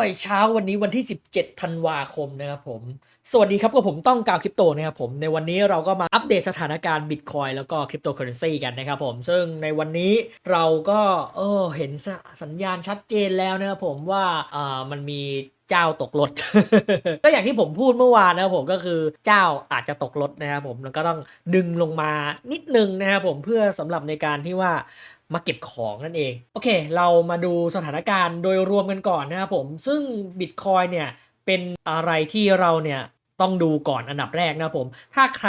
อยเช้าวันนี้วันที่ 17 ธันวาคมนะครับผม สวัสดีครับกับผมต้องกาวคริปโตนะครับผม ในวันนี้เราก็มาอัปเดตสถานการณ์บิตคอยแล้วก็คริปโตเคอเรนซีกันนะครับผม ซึ่งในวันนี้เราก็เออเห็นสสัญญาณชัดเจนแล้วนะครับผมว่าอ่ามันมีเจ้าตกรถ ก็อย่างที่ผมพูดเมื่อวานนะครับผมก็คือเจ้าอาจจะตกรถนะครับผมแล้วก็ต้องดึงลงมานิดนึงนะครับผมเพื่อสำหรับในการที่ว่า มาเก็บของนั่นเอง โอเค เรามาดูสถานการณ์โดยรวมกันก่อนนะครับผม ซึ่ง Bitcoin เนี่ยเป็นอะไรที่เราเนี่ยต้องดูก่อนอันดับแรกนะครับผม ถ้าใคร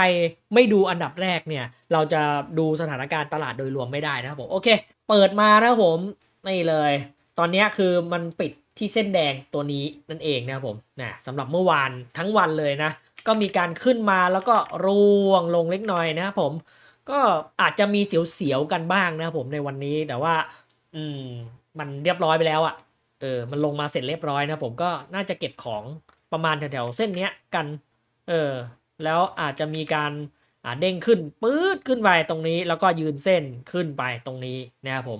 ไม่ดูอันดับแรกเนี่ย เราจะดูสถานการณ์ตลาดโดยรวมไม่ได้นะครับผม โอเค เปิดมานะครับผม นี่เลย ตอนนี้คือมันปิดที่เส้นแดงตัวนี้นั่นเองนะครับผมนะสำหรับเมื่อวานทั้งวันเลยนะ ก็มีการขึ้นมาแล้วก็ร่วงลงเล็กน้อยนะครับผม ก็อาจจะมีเสียวๆกันบ้างนะผมในวันนี้แต่ว่า อืม มันเรียบร้อยไปแล้วอะ่ะ เออ มันลงมาเสร็จเรียบร้อยนะผมก็น่าจะเก็บของประมาณแถวๆเส้นเนี้ยกัน เออ แล้วอาจจะมีการอ่าเด้งขึ้นปื๊ดขึ้นไปตรงนี้ แล้วก็ยืนเส้นขึ้นไปตรงนี้นะครับผม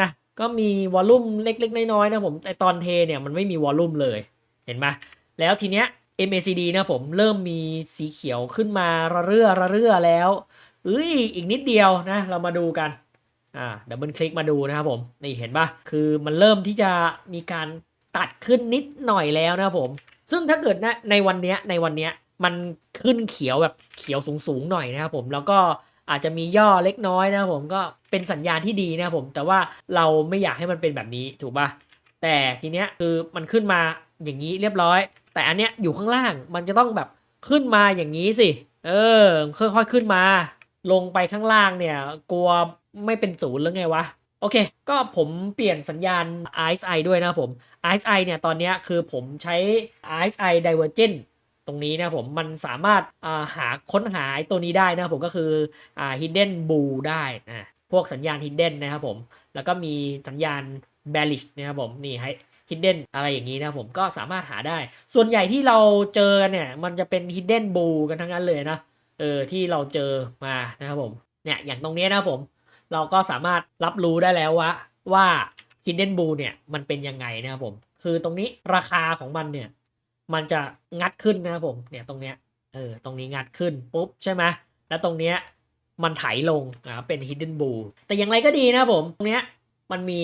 นะก็มีวอลลุ่มเล็กๆ น้อยๆนะผมแต่ตอนเทเนี่ยมันไม่มีวอลลุ่มเลยเห็นไหมแล้วทีเนี้ย MACD นะผมเริ่มมีสีเขียวขึ้นมาระเรื่อระเรื่อแล้ว เอ้ยอีกนิดเดียวนะ เรามาดูกัน อ่าดับเบิลคลิกมาดูนะครับผม นี่เห็นปะคือมันเริ่มที่จะมีการตัดขึ้นนิดหน่อยแล้วนะครับผม ซึ่งถ้าเกิดนะในวันเนี้ยในวันเนี้ยมันขึ้นเขียวแบบเขียวสูงๆหน่อยนะครับผมแล้วก็อาจจะมีย่อเล็กน้อยนะครับผมก็เป็นสัญญาณที่ดีนะครับผม แต่ว่าเราไม่อยากให้มันเป็นแบบนี้ถูกปะแต่ทีเนี้ยคือมันขึ้นมาอย่างนี้เรียบร้อย แต่อันเนี้ยอยู่ข้างล่างมันจะต้องแบบขึ้นมาอย่างนี้สิ เออ ค่อยๆขึ้นมา ลงไปข้างล่างเนี่ย กลัวไม่เป็นศูนย์หรือไงวะ โอเค ก็ผมเปลี่ยนสัญญาณ RSI ด้วยนะผม RSI เนี่ย ตอนนี้คือผมใช้ RSI Divergent ตรงนี้นะผมมันสามารถาหาค้นหาตัวนี้ได้นะผมก็คืออ Hidden Bull ได้นะพวกสัญญาณ Hidden นะครับผม แล้วก็มีสัญญาณ Bearish นะครับผม นี่ให้ Hidden อะไรอย่างนี้นะผมก็สามารถหาได้ ส่วนใหญ่ที่เราเจอกันเนี่ย มันจะเป็น Hidden Bull กันทั้งนั้นเลยนะ เออที่เราเจอมานะครับผมเนี่ยอย่างตรงนี้นะผม เราก็สามารถรับรู้ได้แล้วว่าว่า Hidden Bull เนี่ยมันเป็นยังไงนะครับผมคือตรงนี้ราคาของมันเนี่ยมันจะงัดขึ้นนะครับผมเนี่ยตรงเนี้ยเออตรงนี้งัดขึ้นปุ๊บใช่ไหมแล้วตรงเนี้ยมันไถลงอ่าเป็น Hidden Bull แต่อย่างไรก็ดีนะครับผมตรงเนี้ยมันมี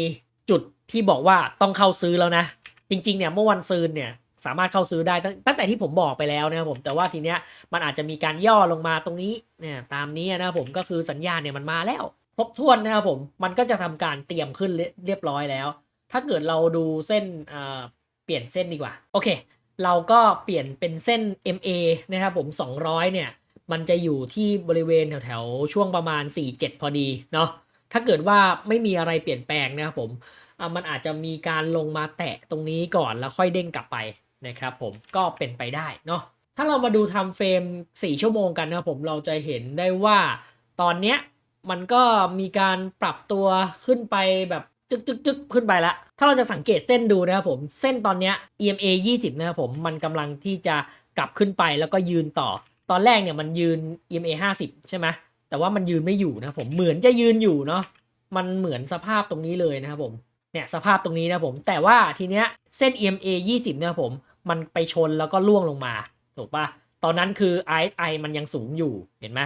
จุดที่บอกว่าต้องเข้าซื้อแล้วนะ จริงๆเนี่ยเมื่อวันซืนเนี่ย สามารถเข้าซื้อได้ตั้งแต่ที่ผมบอกไปแล้วนะครับผมแต่ว่าทีเนี้ยมันอาจจะมีการย่อลงมาตรงนี้เนี่ยตามนี้นะครับผมก็คือสัญญาณเนี่ยมันมาแล้ว ครบถ้วนนะครับผมมันก็จะทำการเตรียมขึ้นเรียบร้อยแล้ว ถ้าเกิดเราดูเส้นอ่าเปลี่ยนเส้นดีกว่าโอเค เราก็เปลี่ยนเป็นเส้น MA นะครับผม 200 เนี่ยมันจะอยู่ที่บริเวณแถวๆช่วงประมาณ 47 พอดีเนาะถ้าเกิดว่าไม่มีอะไรเปลี่ยนแปลงนะครับผมมันอาจจะมีการลงมาแตะตรงนี้ก่อนแล้วค่อยเด้งกลับไป นะครับผมก็เป็นไปได้เนาะถ้าเรามาดูทม์เฟรม 4 ชั่วโมงกันนะครับผมเราจะเห็นได้ว่าตอนเนี้ยมันก็มีการปรับตัวขึ้นไปแบบจึกจึกจึกขึ้นไปละ ถ้าเราจะสังเกตเส้นดูนะครับผม เส้นตอนเนี้ย EMA 20 นะครับผม มันกำลังที่จะกลับขึ้นไปแล้วก็ยืนต่อ ตอนแรกเนี่ยมันยืน EMA 50 ใช่ไหม แต่ว่ามันยืนไม่อยู่นะผม เหมือนจะยืนอยู่เนาะ มันเหมือนสภาพตรงนี้เลยนะครับผม เนี่ยสภาพตรงนี้นะครับผม แต่ว่าทีเนี้ยเส้น EMA 20 นะครับผม มันไปชนแล้วก็ล่วงลงมา ถูกปะตอนนั้นคือ RSI มันยังสูงอยู่เห็นไหม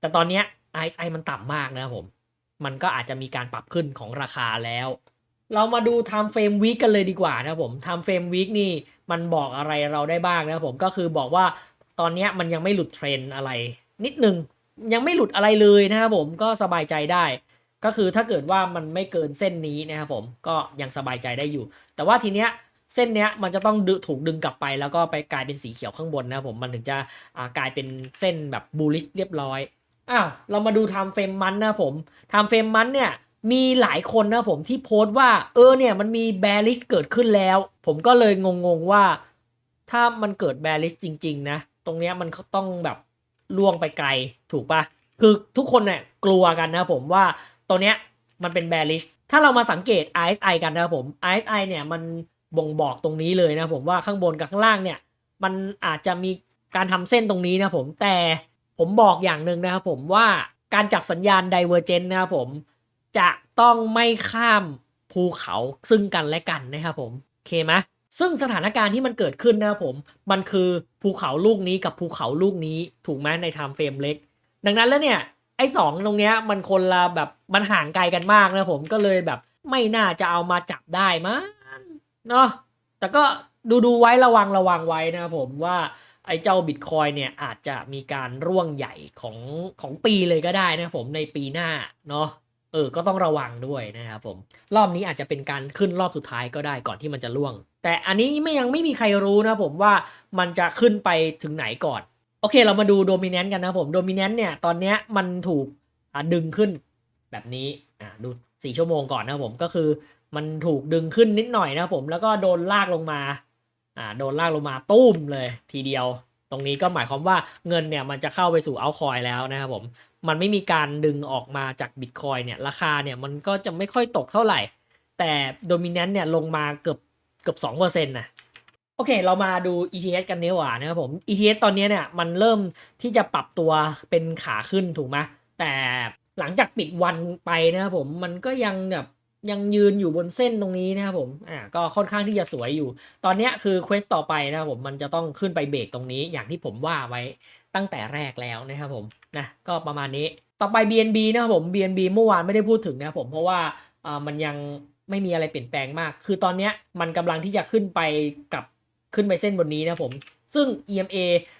แต่ตอนเนี้ย RSI มันต่ำมากนะครับผม มันก็อาจจะมีการปรับขึ้นของราคาแล้ว เรามาดู time frame week กันเลยดีกว่านะครับผม time frame week นี่มันบอกอะไรเราได้บ้างนะครับผมก็คือบอกว่าตอนนี้มันยังไม่หลุดเทรนอะไร นิดนึงยังไม่หลุดอะไรเลยนะครับผมก็สบายใจได้ก็คือถ้าเกิดว่ามันไม่เกินเส้นนี้นะครับผมก็ยังสบายใจได้อยู่ แต่ว่าทีเนี้ย เส้นเนี้ยมันจะต้องถูกดึงกลับไป แล้วก็ไปกลายเป็นสีเขียวข้างบนนะผมมันถึงจะกลายเป็นเส้นแบบบูลิชเรียบร้อยอ้าวเรามาดูไทม์เฟรมมันนะผมไทม์เฟรมมันเนี่ยมีหลายคนนะผมที่โพสต์ว่าเออเนี่ยมันมีแบริชเกิดขึ้นแล้ว ผมก็เลยงงๆว่า ถ้ามันเกิดแบริชจริง ๆ นะ ตรงเนี้ยมันต้องแบบล่วงไปไกลถูกปะคือทุกคนเนี่ยกลัวกันนะผมว่าตัวเนี้ยมันเป็นแบริชถ้าเรามาสังเกต RSI กันนะผม RSI เนี่ยมัน บ่งบอกตรงนี้เลยนะผมว่าข้างบนกับข้างล่างเนี่ย มันอาจจะมีการทำเส้นตรงนี้นะผมแต่ผมบอกอย่างหนึ่งนะครับผมว่าการจับสัญญาณ Divergent นะครับผมจะต้องไม่ข้ามภูเขาซึ่งกันและกันนะครับผมโอเคไหมซึ่งสถานการณ์ที่มันเกิดขึ้นนะครับผมมันคือภูเขาลูกนี้กับภูเขาลูกนี้ถูกไหมในไทม์เฟรมเล็ก ดังนั้นแล้วเนี่ยไอ้สองตรงเนี้ยมันคนละแบบมันห่างไกลกันมากนะผมก็เลยแบบไม่น่าจะเอามาจับได้มั้ง เนาะแต่ก็ดูดูไว้ระวังระวังไว้นะครับผมว่าไอ้เจ้าบิตคอยเนี่ยอาจจะมีการร่วงใหญ่ของของปีเลยก็ได้นะผมในปีหน้าเนาะเออ ก็ต้องระวังด้วยนะครับผม รอบนี้อาจจะเป็นการขึ้นรอบสุดท้ายก็ได้ก่อนที่มันจะร่วง แต่อันนี้ไม่ยังไม่มีใครรู้นะผมว่ามันจะขึ้นไปถึงไหนก่อน โอเค เรามาดูโดมิเนนต์กันนะผมโดมิเนนต์เนี่ยตอนเนี้ยมันถูกดึงขึ้นแบบนี้อะดูสี่ชั่วโมงก่อนนะผมก็คือ มันถูกดึงขึ้นนิดหน่อยนะผมแล้วก็โดนลากลงมาอ่าโดนลากลงมาตุ้มเลยทีเดียว ตรงนี้ก็หมายความว่าเงินเนี่ยมันจะเข้าไปสู่เอาคอยแล้วนะครับผมมันไม่มีการดึงออกมาจากบิตคอยเนี่ยราคาเนี่ยมันก็จะไม่ค่อยตกเท่าไหร่ แต่โดมิเนนต์เนี่ยลงมาเกือบเกือบสองเปอร์เซ็นต์นะโอเค เรามาดู ETH กันดีกว่านะครับผม ETH ตอนนี้เนี่ยมันเริ่มที่จะปรับตัวเป็นขาขึ้นถูกไหมแต่หลังจากปิดวันไปนะครับผมมันก็ยังแบบ ยังยืนอยู่บนเส้นตรงนี้นะครับผมอ่าก็ค่อนข้างที่จะสวยอยู่ ตอนนี้คือเควสต่อไปนะครับผมมันจะต้องขึ้นไปเบรกตรงนี้อย่างที่ผมว่าไว้ตั้งแต่แรกแล้วนะครับผมนะก็ประมาณนี้ต่อไป BNB นะครับผม BNB เมื่อวานไม่ได้พูดถึงนะครับผมเพราะว่าอ่ามันยังไม่มีอะไรเปลี่ยนแปลงมาก คือตอนนี้มันกำลังที่จะขึ้นไปกับขึ้นไปเส้นบนนี้นะผมซึ่ง EMA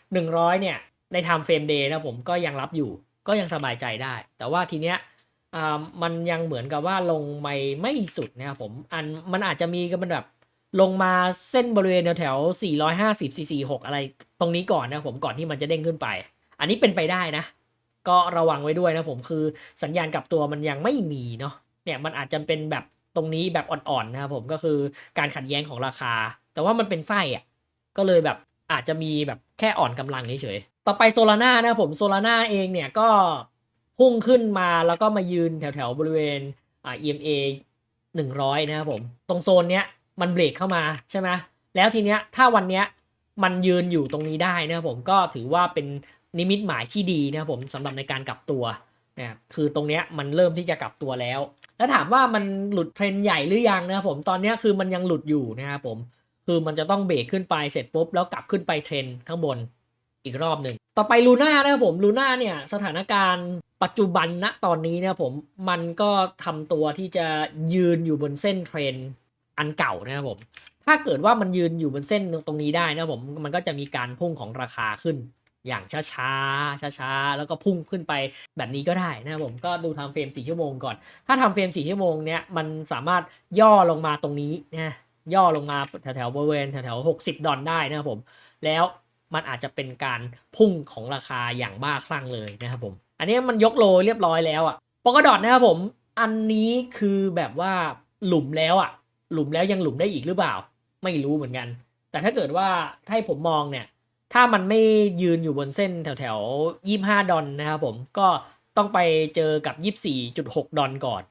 100 เนี่ยใน time frame day นะผมก็ยังรับอยู่ก็ยังสบายใจได้ แต่ว่าทีเนี้ย อ่ามันยังเหมือนกับว่าลงไม่ไม่สุดนะครับผมอันมันอาจจะมีกันเป็นแบบลงมาเส้นบริเวณแถวๆ450 446 อะไรตรงนี้ก่อนนะผมก่อนที่มันจะเด้งขึ้นไป อันนี้เป็นไปได้นะ ก็ระวังไว้ด้วยนะผมคือสัญญาณกลับตัวมันยังไม่มีเนาะเนี่ยมันอาจจะเป็นแบบตรงนี้แบบอ่อนๆนะครับผมก็คือการขัดแย้งของราคา แต่ว่ามันเป็นไส้อะก็เลยแบบอาจจะมีแบบแค่อ่อนกำลังเฉยๆต่อไปโซลาร่านะครับผมโซลาร่าเองเนี่ยก็ พุ่งขึ้นมาแล้วก็มายืนแถวๆบริเวณอ่า EMA 100 นะครับผม ตรงโซนเนี้ยมันเบรกเข้ามาใช่ไหมแล้วทีเนี้ยถ้าวันเนี้ยมันยืนอยู่ตรงนี้ได้นะครับผมก็ถือว่าเป็นนิมิตหมายที่ดีนะครับผมสำหรับในการกลับตัวนะครับคือตรงเนี้ยมันเริ่มที่จะกลับตัวแล้ว แล้วถามว่ามันหลุดเทรนใหญ่หรือยังนะครับผมตอนเนี้ยคือมันยังหลุดอยู่นะครับผมคือมันจะต้องเบรกขึ้นไปเสร็จปุ๊บแล้วกลับขึ้นไปเทรนข้างบนอีกรอบหนึ่งต่อไปลูน่านะครับผมลูน่าเนี่ยสถานการณ์ ปัจจุบันณตอนนี้นะครับผมมันก็ทำตัวที่จะยืนอยู่บนเส้นเทรนอันเก่านะครับผม ถ้าเกิดว่ามันยืนอยู่บนเส้นตรงนี้ได้นะครับผมมันก็จะมีการพุ่งของราคาขึ้น อย่างช้าๆช้าๆแล้วก็พุ่งขึ้นไปแบบนี้ก็ได้นะครับผมก็ดูทำเฟรม4ชั่วโมงก่อน ถ้าทำเฟรม4ชั่วโมงเนี้ยมันสามารถย่อลงมาตรงนี้นะย่อลงมาแถวๆบริเวณแถวๆ60ดอลได้นะครับผม แล้วมันอาจจะเป็นการพุ่งของราคาอย่างบ้าคลั่งเลยนะครับผม อันนี้มันยกโลเรียบร้อยแล้วอะปกดอทนะครับผม อันนี้คือแบบว่าหลุมแล้วอะหลุมแล้วยังหลุมได้อีกหรือเปล่า ไม่รู้เหมือนกัน แต่ถ้าเกิดว่าถ้าให้ผมมองเนี่ย ถ้ามันไม่ยืนอยู่บนเส้นแถวแถวยี่ห้าดอลนะครับผมก็ต้องไปเจอกับยี่สี่จุดหกดอลก่อน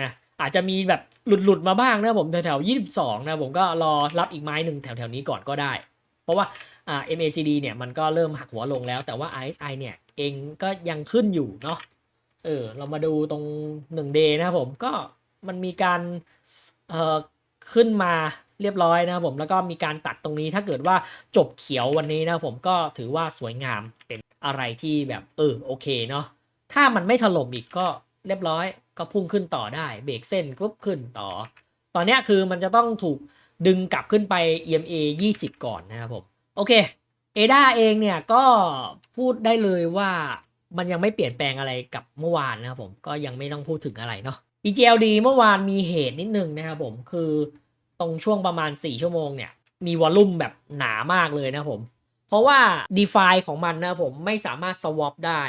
นะอาจจะมีแบบหลุดหลุดๆมาบ้างนะผมแถวแถวยี่สิบสองนะผมก็รอรับอีกไม้หนึ่งแถวแถวๆนี้ก่อนก็ได้ เพราะว่าอ่า MACD เนี่ยมันก็เริ่มหักหัวลงแล้วแต่ว่า RSI เนี่ย เองก็ยังขึ้นอยู่เนาะเออเรามาดูตรง1 day นะครับผมก็มันมีการเอ่อขึ้นมาเรียบร้อยนะครับผมแล้วก็มีการตัดตรงนี้ถ้าเกิดว่าจบเขียววันนี้นะผมก็ถือว่าสวยงามเป็นอะไรที่แบบเออโอเคเนาะถ้ามันไม่ถล่มอีกก็เรียบร้อยก็พุ่งขึ้นต่อได้เบรกเส้นปุ๊บขึ้นต่อ ตอนนี้คือมันจะต้องถูกดึงกลับขึ้นไป EMA 20 ก่อนนะครับผม โอเค เอดาเองเนี่ยก็พูดได้เลยว่ามันยังไม่เปลี่ยนแปลงอะไรกับเมื่อวานนะครับผมก็ยังไม่ต้องพูดถึงอะไรเนาะ EGLD เมื่อวานมีเหตุนิดนึงนะครับผมคือตรงช่วงประมาณ 4 ชั่วโมงเนี่ยมีวอลลุ่มแบบหนามากเลยนะครับผม เพราะว่า d e f i ของมันนะผมไม่สามารถ swap ได้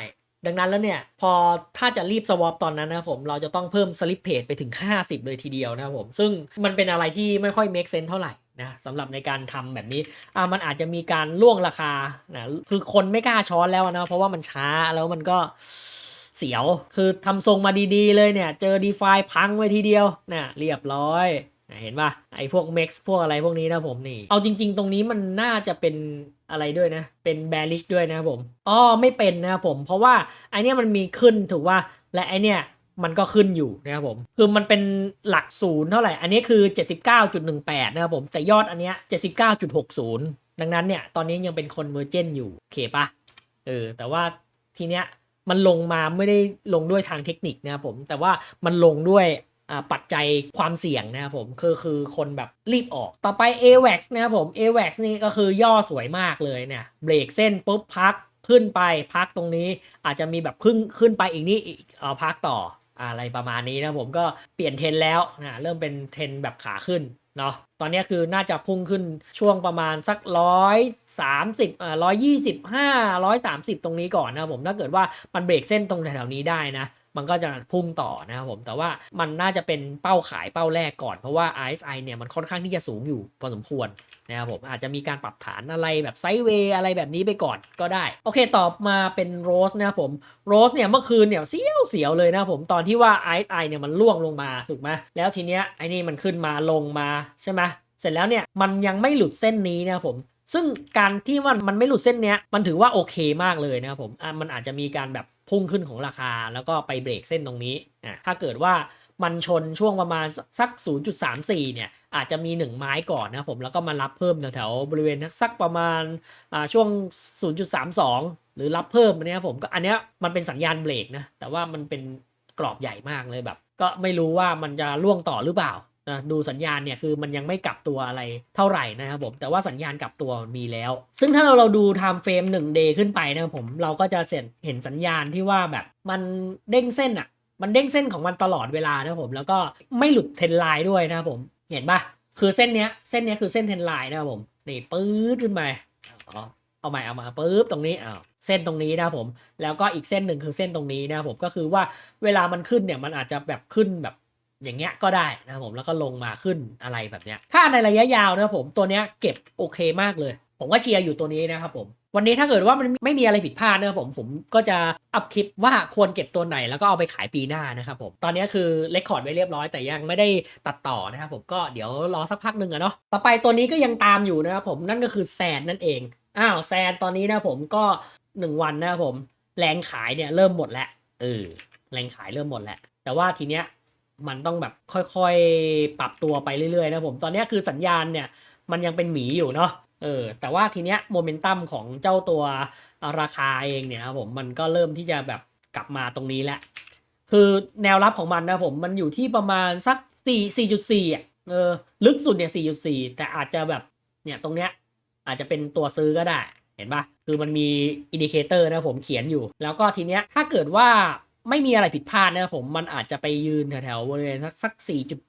ดังนั้นแล้วเนี่ย พอถ้าจะรีบ swap ตอนนั้นนะผมเราจะต้องเพิ่ม slip page ไปถึง 50 เลยทีเดียวนะครับผม ซึ่งมันเป็นอะไรที่ไม่ค่อย make sense เท่าไหร่ นะสำหรับในการทำแบบนี้อ่ามันอาจจะมีการล่วงราคานะคือคนไม่กล้าช้อนแล้วนะเพราะว่ามันช้าแล้วมันก็เสียวคือทำทรงมาดีๆเลยเนี่ย เจอ d e f i พังไปทีเดียวนะเรียบร้อยนะเห็นป่ะไอ้พวก MEX พวกอะไรพวกนี้นะผมนี่ เอาจริง ๆ ตรงนี้มันน่าจะเป็นอะไรด้วยนะ เป็น bearish ด้วยนะผมอ๋อไม่เป็นนะผม เพราะว่าไอเนี้ยมันมีขึ้นถูกว่าและไอเนี้ย มันก็ขึ้นอยู่นะครับผม คือมันเป็นหลักศูนย์เท่าไหร่ อันนี้คือ 79.18 นะครับผม แต่ยอดอันเนี้ย79.60 ดังนั้นเนี่ย ตอนนี้ยังเป็นคนเวอร์เจนอยู่ โอเคปะเออ แต่ว่าทีเนี้ยมันลงมาไม่ได้ลงด้วยทางเทคนิคนะครับผม แต่ว่ามันลงด้วยปัจจัยความเสี่ยงนะครับผมคือคือคนแบบรีบออก ต่อไป AVAX นะครับผม AVAX นี่ก็คือย่อสวยมากเลยเนี่ยเบรกเส้นปุ๊บพักขึ้นไปพักตรงนี้อาจจะมีแบบขึ้นขึ้นไปอีกนี่อีกเออพักต่อ อะไรประมาณนี้นะผมก็เปลี่ยนเทรนแล้วนะเริ่มเป็นเทรนแบบขาขึ้นเนาะตอนนี้คือน่าจะพุ่งขึ้นช่วงประมาณสักร้อยสามสิบอ่าร้อยยี่สิบห้าร้อยสามสิบตรงนี้ก่อนนะผมถ้าเกิดว่ามันเบรกเส้นตรงแถวๆนี้ได้นะ มันก็จะพุ่งต่อนะครับผม แต่ว่ามันน่าจะเป็นเป้าขายเป้าแรกก่อนเพราะว่า RSI เนี่ยมันค่อนข้างที่จะสูงอยู่พอสมควรนะครับผมอาจจะมีการปรับฐานอะไรแบบไซด์เวย์อะไรแบบนี้ไปก่อนก็ได้ โอเคต่อมาเป็นโรสนะครับผมโรสเนี่ยเมื่อคืนเนี่ยเสียวเสียวเลยนะครับผมตอนที่ว่า RSI เนี่ยมันล่วงลงมาถูกไหมแล้วทีเนี้ยไอ้นี่มันขึ้นมาลงมาใช่ไหมเสร็จแล้วเนี่ยมันยังไม่หลุดเส้นนี้นะครับผม ซึ่งการที่ว่ามันไม่หลุดเส้นเนี้ยมันถือว่าโอเคมากเลยนะครับผมอะมันอาจจะมีการแบบพุ่งขึ้นของราคาแล้วก็ไปเบรกเส้นตรงนี้อะถ้าเกิดว่ามันชนช่วงประมาณสัก 0.34 เนี่ย อาจจะมี 1 ไม้ก่อนนะครับผม แล้วก็มารับเพิ่มแถวๆบริเวณสักประมาณอ่าช่วง 0.32 หรือรับเพิ่มเนี่ยครับผมก็อันเนี้ยมันเป็นสัญญาณเบรกนะ แต่ว่ามันเป็นกรอบใหญ่มากเลยแบบ ก็ไม่รู้ว่ามันจะล่วงต่อหรือเปล่า นะดูสัญญาณเนี่ยคือมันยังไม่กลับตัวอะไรเท่าไหร่นะครับผมแต่ว่าสัญญาณกลับตัวมีแล้ว ซึ่งถ้าเราเราดู time frame 1 day ขึ้นไปนะครับผมเราก็จะเห็นสัญญาณที่ว่าแบบมันเด้งเส้นอะ่ะมันเด้งเส้นของมันตลอดเวลานะครับผมแล้วก็ไม่หลุดเทรนไลน์ด้วยนะครับผมเห็นปะคือเส้นเนี้ยเส้นเนี้ยคือเส้นเทรนไลน์นะครับผมนี่ปื๊ดขึ้นมาอ๋อเอาใหม่เอามาปุ๊บตรงนี้อ้าวเส้นตรงนี้นะครับผมแล้วก็อีกเส้นหนึ่งคือเส้นตรงนี้นะครับผมก็คือว่าเวลามันขึ้นเนี่ยมันอาจจะแบบขึ้นแบบ อย่างเงี้ยก็ได้นะครับผมแล้วก็ลงมาขึ้นอะไรแบบเนี้ย ถ้าในระยะยาวนะครับผมตัวเนี้ยเก็บโอเคมากเลย ผมก็เชียร์อยู่ตัวนี้นะครับผมวันนี้ถ้าเกิดว่ามันไม่มีอะไรผิดพลาดนะครับผมผมก็จะอัพคลิปว่าควรเก็บตัวไหนแล้วก็เอาไปขายปีหน้านะครับผมตอนนี้คือเลคคอร์ดไว้เรียบร้อยแต่ยังไม่ได้ตัดต่อนะครับผมก็เดี๋ยวรอสักพักหนึ่งอะเนาะต่อไปตัวนี้ก็ยังตามอยู่นะครับผมนั่นก็คือแซนนั่นเองอ้าวแซนตอนนี้นะผมก็หนึ่งวันนะครับผมแรงขายเนี่ยเริ่มหมดแล้วเออแรงขายเริ่มหมดแล้วแต่ว่าทีเนี้ย มันต้องแบบค่อยๆ ปรับตัวไปเรื่อยๆ นะผม ตอนนี้คือสัญญาณเนี่ย มันยังเป็นหมีอยู่เนาะเออแต่ว่าทีเนี้ยโมเมนตัมของเจ้าตัวราคาเองเนี่ยครับผมมันก็เริ่มที่จะแบบกลับมาตรงนี้แหล้วคือแนวรับของมันนะผมมันอยู่ที่ประมาณสัก 4 4.4อะเออลึกสุดเนี่ย 4.4 แต่อาจจะแบบเนี่ยตรงเนี้ยอาจจะเป็นตัวซื้อก็ได้เห็นปะคือมันมีอินดิเคเตอร์นะผมเขียนอยู่ แล้วก็ทีเนี้ยถ้าเกิดว่า ไม่มีอะไรผิดพลาดนะครับผมมันอาจจะไปยืนแถวๆบริเวณสักสัก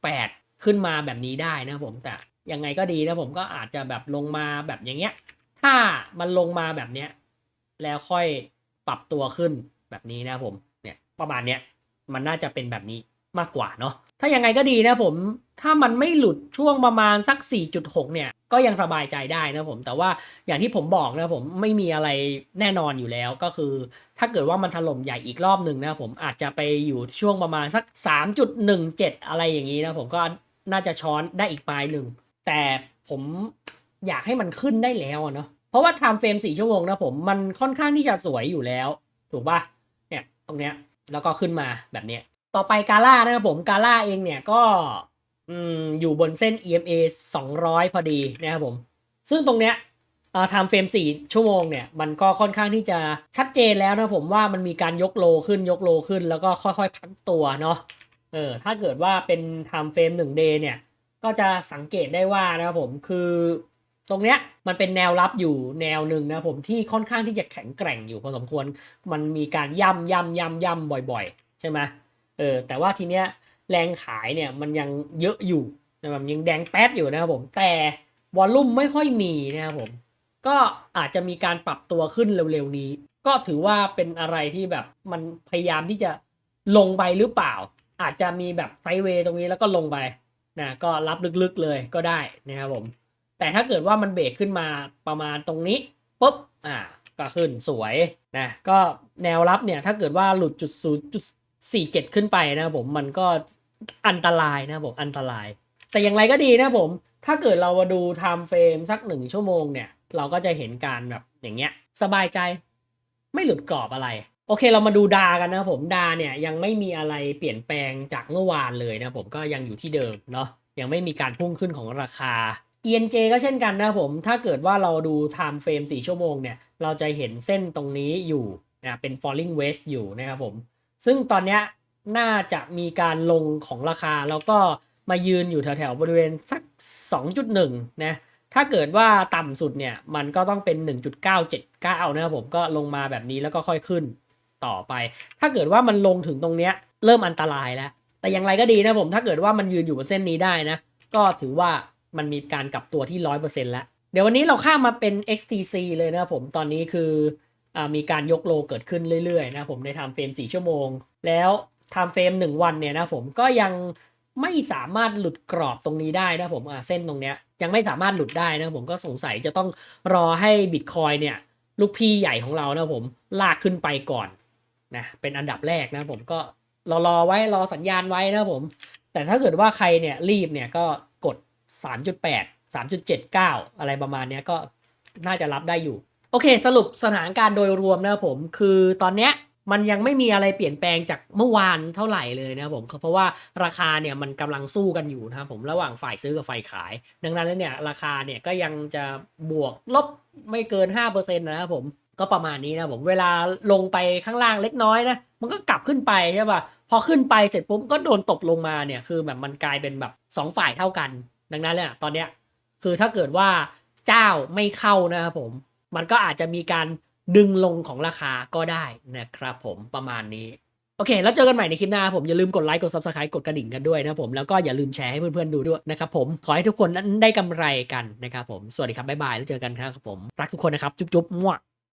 4.8 ขึ้นมาแบบนี้ได้นะครับผมแต่ยังไงก็ดีนะผมก็อาจจะแบบลงมาแบบอย่างเงี้ย ถ้ามันลงมาแบบเนี้ยแล้วค่อยปรับตัวขึ้นแบบนี้นะครับผมเนี่ยประมาณเนี้ยมันน่าจะเป็นแบบนี้มากกว่าเนาะ ถ้ายังไงก็ดีนะผมถ้ามันไม่หลุดช่วงประมาณสัก 4.6 เนี่ย ก็ยังสบายใจได้นะผม แต่ว่าอย่างที่ผมบอกนะผมไม่มีอะไรแน่นอนอยู่แล้วก็คือ ถ้าเกิดว่ามันถล่มใหญ่อีกรอบหนึ่งนะผมอาจจะไปอยู่ช่วงประมาณสัก 3.17 อะไรอย่างนี้นะผมก็น่าจะช้อนได้อีกปลายหนึ่ง แต่ผมอยากให้มันขึ้นได้แล้วเนาะเพราะว่า time frame 4ชั่วโมงนะผมมันค่อนข้างที่จะสวยอยู่แล้ว ถูกป่ะเนี่ยตรงเนี้ยแล้วก็ขึ้นมาแบบเนี้ย ต่อไปกาล่านะครับผมกาล่าเองเนี่ยก็อืมอยู่บนเส้น EMA 200 พอดีนะครับผม ซึ่งตรงเนี้ยเอ่อ time frame 4ชั่วโมงเนี่ย มันก็ค่อนข้างที่จะชัดเจนแล้วนะผมว่ามันมีการยกโลขึ้นยกโลขึ้นแล้วก็ค่อยๆ พักตัวเนาะเออถ้าเกิดว่าเป็น time frame 1 day เนี่ย ก็จะสังเกตได้ว่านะครับผมคือตรงเนี้ยมันเป็นแนวรับอยู่แนวหนึ่งนะผมที่ค่อนข้างที่จะแข็งแกร่งอยู่พอสมควร มันมีการย่ำย่ำย่ำย่ำบ่อย ๆ ใช่ไหม เออแต่ว่าทีเนี้ยแรงขายเนี่ยมันยังเยอะอยู่นะครับยังแดงแป๊ดอยู่นะครับผมแต่วอลลุ่มไม่ค่อยมีนะครับผมก็อาจจะมีการปรับตัวขึ้นเร็วๆนี้ ก็ถือว่าเป็นอะไรที่แบบมันพยายามที่จะลงไปหรือเปล่า อาจจะมีแบบไซเวย์ตรงนี้แล้วก็ลงไปนะก็รับลึกๆเลยก็ได้นะครับผมแต่ถ้าเกิดว่ามันเบรกขึ้นมาประมาณตรงนี้ปุ๊บอ่าก็ขึ้นสวยนะก็แนวรับเนี่ยถ้าเกิดว่าหลุดจุดศูนย์จุด สี่เจ็ดขึ้นไปนะครับผมมันก็อันตรายนะครับผมอันตราย แต่อย่างไรก็ดีนะครับผม ถ้าเกิดเรามาดู time frame สักหนึ่งชั่วโมงเนี่ย เราก็จะเห็นการแบบอย่างเงี้ย สบายใจ ไม่หลุดกรอบอะไร โอเคเรามาดูดากันนะครับผมดาเนี่ยยังไม่มีอะไรเปลี่ยนแปลงจากเมื่อวานเลยนะครับผมก็ยังอยู่ที่เดิมเนาะยังไม่มีการพุ่งขึ้นของราคา ENJ ก็เช่นกันนะครับผม ถ้าเกิดว่าเราดู time frame 4 ชั่วโมงเนี่ย เราจะเห็นเส้นตรงนี้อยู่นะเป็น falling wedge อยู่นะครับผม ซึ่งตอนนี้น่าจะมีการลงของราคา แล้วก็มายืนอยู่แถวๆบริเวณสัก 2.1 นะถ้าเกิดว่าต่ำสุดเนี่ยมันก็ต้องเป็น 1.979 นะครับผมก็ลงมาแบบนี้แล้วก็ค่อยขึ้นต่อไป ถ้าเกิดว่ามันลงถึงตรงเนี้ยเริ่มอันตรายแล้ว แต่อย่างไรก็ดีนะผมถ้าเกิดว่ามันยืนอยู่บนเส้นนี้ได้นะ ก็ถือว่ามันมีการกลับตัวที่ 100%แล้ว เดี๋ยววันนี้เราข้ามมาเป็น XTC เลยนะครับผมตอนนี้คือ มีการยกโลเกิดขึ้นเรื่อยๆนะผมในไทม์เฟรม4 ชั่วโมง แล้วไทม์เฟรม1 วันเนี่ยนะผมก็ยังไม่สามารถหลุดกรอบตรงนี้ได้นะผมเส้นตรงเนี้ยยังไม่สามารถหลุดได้นะผมก็สงสัยจะต้องรอให้บิตคอยเนี่ยลูกพี่ใหญ่ของเรานะผมลากขึ้นไปก่อนนะเป็นอันดับแรกนะผมก็รอรอไว้รอสัญญาณไว้นะผม แต่ถ้าเกิดว่าใครเนี่ยรีบเนี่ยก็กด 3.8 3.79 อะไรประมาณเนี้ยก็น่าจะรับได้อยู่ โอเค สรุปสถานการณ์โดยรวมนะครับผมคือตอนเนี้ยมันยังไม่มีอะไรเปลี่ยนแปลงจากเมื่อวานเท่าไหร่เลยนะครับผมเพราะว่าราคาเนี่ยมันกำลังสู้กันอยู่นะครับผมระหว่างฝ่ายซื้อกับฝ่ายขาย ดังนั้นแล้วเนี่ยราคาเนี่ยก็ยังจะบวกลบไม่เกิน 5%นะครับผมก็ประมาณนี้นะผมเวลาลงไปข้างล่างเล็กน้อยนะมันก็กลับขึ้นไปใช่ป่ะพอขึ้นไปเสร็จปุ๊บก็โดนตบลงมาเนี่ยคือแบบมันกลายเป็นแบบสองฝ่ายเท่ากัน ดังนั้นเนี่ยตอนเนี้ยคือถ้าเกิดว่าเจ้าไม่เข้านะครับผม มันก็อาจจะมีการดึงลงของราคาก็ได้นะครับผมประมาณนี้ โอเค แล้วเจอกันใหม่ในคลิปหน้าผมอย่าลืมกดไลค์กด subscribe กดกระดิ่งกันด้วยนะครับผมแล้วก็อย่าลืมแชร์ให้เพื่อนๆดูด้วยนะครับผมขอให้ทุกคนนั้นได้กำไรกันนะครับผมสวัสดีครับบ๊ายบายแล้วเจอกันครับผมรักทุกคนนะครับจุ๊บๆมั่ว